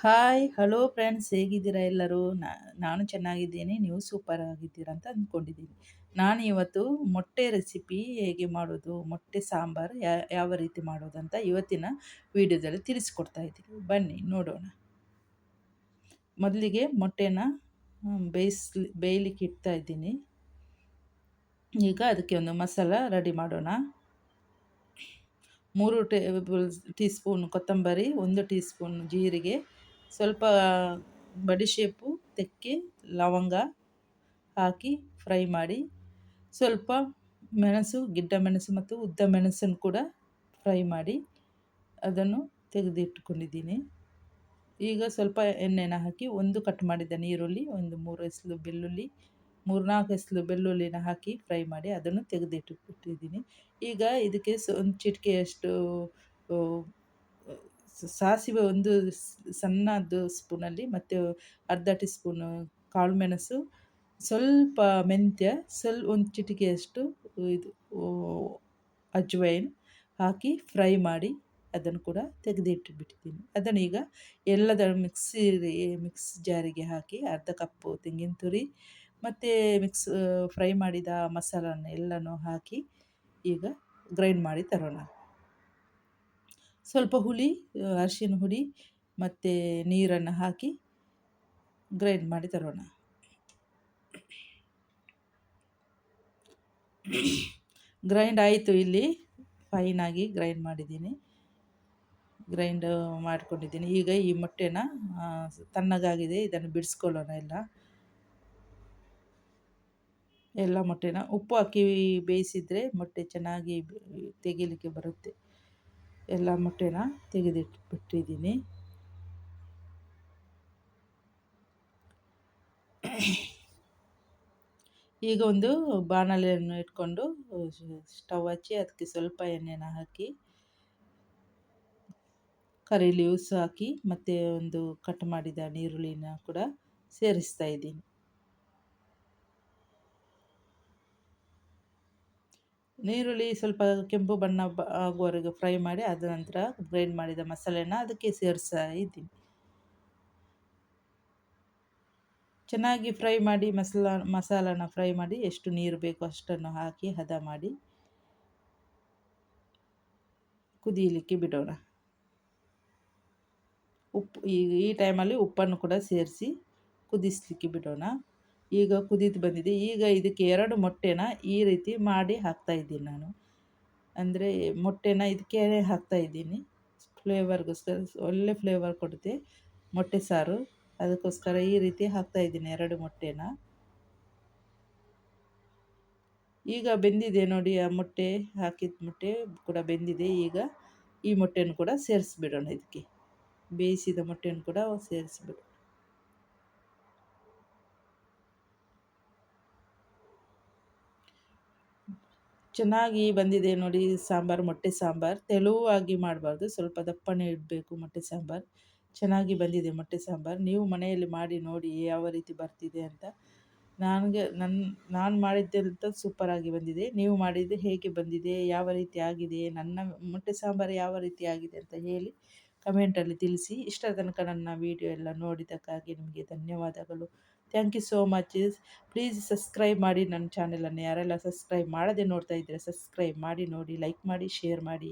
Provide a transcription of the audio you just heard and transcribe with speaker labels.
Speaker 1: Hi hello friends ಹೇಗಿದ್ದೀರಾ ಎಲ್ಲರೂ? ನಾನು ಚೆನ್ನಾಗಿದ್ದೀನಿ, ನೀವು ಸೂಪರ್ ಆಗಿದ್ದೀರಾ ಅಂತ ಅಂದ್ಕೊಂಡಿದ್ದೀನಿ. ನಾನು ಇವತ್ತು ಮೊಟ್ಟೆ ರೆಸಿಪಿ ಹೇಗೆ ಮಾಡೋದು, ಮೊಟ್ಟೆ ಸಾಂಬಾರು ಯಾವ ರೀತಿ ಮಾಡೋದು ಅಂತ ಇವತ್ತಿನ ವಿಡಿಯೋದಲ್ಲಿ ತಿಳಿಸ್ಕೊಡ್ತಾ ಇದ್ದೀನಿ. ಬನ್ನಿ, ನೋಡೋಣ. ಮೊದಲಿಗೆ ಮೊಟ್ಟೆನ ಬೇಯಿಸ್ಲಿ, ಬೇಯಲಿಕ್ಕೆ ಇಡ್ತಾ ಇದ್ದೀನಿ. ಈಗ ಅದಕ್ಕೆ ಒಂದು ಮಸಾಲ ರೆಡಿ ಮಾಡೋಣ. ಮೂರು ಟೇಬಲ್ ಟೀ ಸ್ಪೂನ್ ಕೊತ್ತಂಬರಿ, ಒಂದು ಟೀ ಸ್ಪೂನ್ ಜೀರಿಗೆ ಸ್ವಲ್ಪ ಬಡಿಶೇಪು ತೆಕ್ಕೆ, ಲವಂಗ ಹಾಕಿ ಫ್ರೈ ಮಾಡಿ, ಸ್ವಲ್ಪ ಮೆಣಸು, ಗಿಡ್ಡ ಮೆಣಸು ಮತ್ತು ಉದ್ದ ಮೆಣಸನ್ನು ಕೂಡ ಫ್ರೈ ಮಾಡಿ ಅದನ್ನು ತೆಗೆದಿಟ್ಟುಕೊಂಡಿದ್ದೀನಿ ಈಗ ಸ್ವಲ್ಪ ಎಣ್ಣೆನ ಹಾಕಿ ಒಂದು ಕಟ್ ಮಾಡಿದ ಈರುಳ್ಳಿ ಒಂದು ಮೂರು ಎಸಲು ಬೆಳ್ಳುಳ್ಳಿ, ಮೂರ್ನಾಲ್ಕು ಹೆಸಲು ಬೆಳ್ಳುಳ್ಳಿನ ಹಾಕಿ ಫ್ರೈ ಮಾಡಿ ಅದನ್ನು ತೆಗೆದಿಟ್ಟು ಬಿಟ್ಟಿದ್ದೀನಿ ಈಗ ಇದಕ್ಕೆ ಸೊ ಒಂದು ಚಿಟಿಕೆಯಷ್ಟು ಸಾಸಿವೆ ಒಂದು ಸಣ್ಣದು ಸ್ಪೂನಲ್ಲಿ ಮತ್ತು ಅರ್ಧ ಟೀ ಸ್ಪೂನು ಕಾಳು ಮೆಣಸು, ಸ್ವಲ್ಪ ಮೆಂತ್ಯ ಸ್ವಲ್ಪ ಒಂದು ಚಿಟಿಕೆಯಷ್ಟು ಇದು ಅಜ್ವೈನ್ ಹಾಕಿ ಫ್ರೈ ಮಾಡಿ ಅದನ್ನು ಕೂಡ ತೆಗೆದಿಟ್ಟು ಬಿಟ್ಟಿದ್ದೀನಿ ಅದನ್ನು ಈಗ ಎಲ್ಲದ ಮಿಕ್ಸಿ ಮಿಕ್ಸ್ ಜಾರಿಗೆ ಹಾಕಿ ಅರ್ಧ ಕಪ್ಪು ತೆಂಗಿನ ತುರಿ ಮತ್ತು ಮಿಕ್ಸ್, ಫ್ರೈ ಮಾಡಿದ ಮಸಾಲನ ಎಲ್ಲನೂ ಹಾಕಿ ಈಗ ಗ್ರೈಂಡ್ ಮಾಡಿ ತರೋಣ. ಸ್ವಲ್ಪ ಹುಳಿ ಅರಿಶಿನ ಹುಡಿ ಮತ್ತು ನೀರನ್ನು ಹಾಕಿ ಗ್ರೈಂಡ್ ಮಾಡಿ ತರೋಣ. ಗ್ರೈಂಡ್ ಆಯಿತು ಇಲ್ಲಿ. ಫೈನಾಗಿ ಗ್ರೈಂಡ್ ಮಾಡಿದ್ದೀನಿ. ಗ್ರೈಂಡ್ ಮಾಡ್ಕೊಂಡಿದ್ದೀನಿ. ಈಗ ಈ ಮೊಟ್ಟೆನ ತಣ್ಣಗಾಗಿದೆ. ಇದನ್ನು ಬಿಡಿಸ್ಕೊಳ್ಳೋಣ ಎಲ್ಲ. ಎಲ್ಲ ಮೊಟ್ಟೆನ ಉಪ್ಪು ಹಾಕಿ ಬೇಯಿಸಿದರೆ ಮೊಟ್ಟೆ ಚೆನ್ನಾಗಿ ತೆಗಿಲಿಕ್ಕೆ ಬರುತ್ತೆ. ಎಲ್ಲ ಮೊಟ್ಟೆನ ತೆಗೆದಿಟ್ಬಿಟ್ಟಿದ್ದೀನಿ. ಈಗ ಒಂದು ಬಾಣಲೆಯನ್ನು ಇಟ್ಕೊಂಡು ಸ್ಟವ್ ಹಚ್ಚಿ ಅದಕ್ಕೆ ಸ್ವಲ್ಪ ಎಣ್ಣೆನ ಹಾಕಿ, ಕರಿ ಲೀವ್ಸ್ ಹಾಕಿ ಮತ್ತು ಒಂದು ಕಟ್ ಮಾಡಿದ ನೀರುಳ್ಳಿನ ಕೂಡ ಸೇರಿಸ್ತಾ ಇದ್ದೀನಿ. ನೀರುಳ್ಳಿ ಸ್ವಲ್ಪ ಕೆಂಪು ಬಣ್ಣ ಆಗುವವರೆಗೆ ಫ್ರೈ ಮಾಡಿ, ಅದ ನಂತರ ಗ್ರೈಂಡ್ ಮಾಡಿದ ಮಸಾಲೆನ ಅದಕ್ಕೆ ಸೇರಿಸ್ತಾ ಇದ್ದೀನಿ. ಚೆನ್ನಾಗಿ ಫ್ರೈ ಮಾಡಿ, ಮಸಾಲ ಮಸಾಲನ ಫ್ರೈ ಮಾಡಿ, ಎಷ್ಟು ನೀರು ಬೇಕು ಅಷ್ಟನ್ನು ಹಾಕಿ ಹದ ಮಾಡಿ ಕುದಿಯಲಿಕ್ಕೆ ಬಿಡೋಣ. ಉಪ್ಪು ಈ ಈ ಟೈಮಲ್ಲಿ ಉಪ್ಪನ್ನು ಕೂಡ ಸೇರಿಸಿ ಕುದಿಸಲಿಕ್ಕೆ ಬಿಡೋಣ. ಈಗ ಕುದಿದು ಬಂದಿದೆ. ಈಗ ಇದಕ್ಕೆ ಎರಡು ಮೊಟ್ಟೆನ ಈ ರೀತಿ ಮಾಡಿ ಹಾಕ್ತಾಯಿದ್ದೀನಿ ನಾನು. ಅಂದರೆ ಮೊಟ್ಟೆನ ಇದಕ್ಕೆ ಹಾಕ್ತಾಯಿದ್ದೀನಿ ಫ್ಲೇವರ್ಗೋಸ್ಕರ ಒಳ್ಳೆ ಫ್ಲೇವರ್ ಕೊಡುತ್ತೆ ಮೊಟ್ಟೆ ಸಾರು. ಅದಕ್ಕೋಸ್ಕರ ಈ ರೀತಿ ಹಾಕ್ತಾಯಿದ್ದೀನಿ ಎರಡು ಮೊಟ್ಟೆನ. ಈಗ ಬೆಂದಿದೆ ನೋಡಿ ಆ ಮೊಟ್ಟೆ, ಹಾಕಿದ ಮೊಟ್ಟೆ ಕೂಡ ಬೆಂದಿದೆ. ಈಗ ಈ ಮೊಟ್ಟೆಯನ್ನು ಕೂಡ ಸೇರಿಸ್ಬಿಡೋಣ ಇದಕ್ಕೆ. ಬೇಯಿಸಿದ ಮೊಟ್ಟೆಯನ್ನು ಕೂಡ ಸೇರಿಸ್ಬಿಡು. ಚೆನ್ನಾಗಿ ಬಂದಿದೆ ನೋಡಿ ಸಾಂಬಾರು, ಮೊಟ್ಟೆ ಸಾಂಬಾರು. ತೆಳುವಾಗಿ ಮಾಡಬಾರ್ದು, ಸ್ವಲ್ಪ ದಪ್ಪನೇ ಇಡಬೇಕು ಮೊಟ್ಟೆ ಸಾಂಬಾರು. ಚೆನ್ನಾಗಿ ಬಂದಿದೆ ಮೊಟ್ಟೆ ಸಾಂಬಾರು. ನೀವು ಮನೆಯಲ್ಲಿ ಮಾಡಿ ನೋಡಿ ಯಾವ ರೀತಿ ಬರ್ತಿದೆ ಅಂತ. ನನಗೆ ನನ್ನ ನಾನು ಮಾಡಿದ್ದಂತ ಸೂಪರಾಗಿ ಬಂದಿದೆ. ನೀವು ಮಾಡಿದ್ದು ಹೇಗೆ ಬಂದಿದೆ, ಯಾವ ರೀತಿ ಆಗಿದೆ, ನನ್ನ ಮೊಟ್ಟೆ ಸಾಂಬಾರು ಯಾವ ರೀತಿ ಆಗಿದೆ ಅಂತ ಹೇಳಿ ಕಮೆಂಟಲ್ಲಿ ತಿಳಿಸಿ. ಇಷ್ಟರ ತನಕ ನನ್ನ ವೀಡಿಯೋ ಎಲ್ಲ ನೋಡಿದ್ದಕ್ಕಾಗಿ ನಿಮಗೆ ಧನ್ಯವಾದಗಳು. Thank you so much please subscribe ಮಾಡಿ ನನ್ನ ಚಾನಲನ್ನು ಯಾರೆಲ್ಲ ಸಬ್ಸ್ಕ್ರೈಬ್ ಮಾಡದೆ ನೋಡ್ತಾ ಇದ್ದರೆ ಸಬ್ಸ್ಕ್ರೈಬ್ ಮಾಡಿ ನೋಡಿ ಲೈಕ್ ಮಾಡಿ ಶೇರ್ ಮಾಡಿ.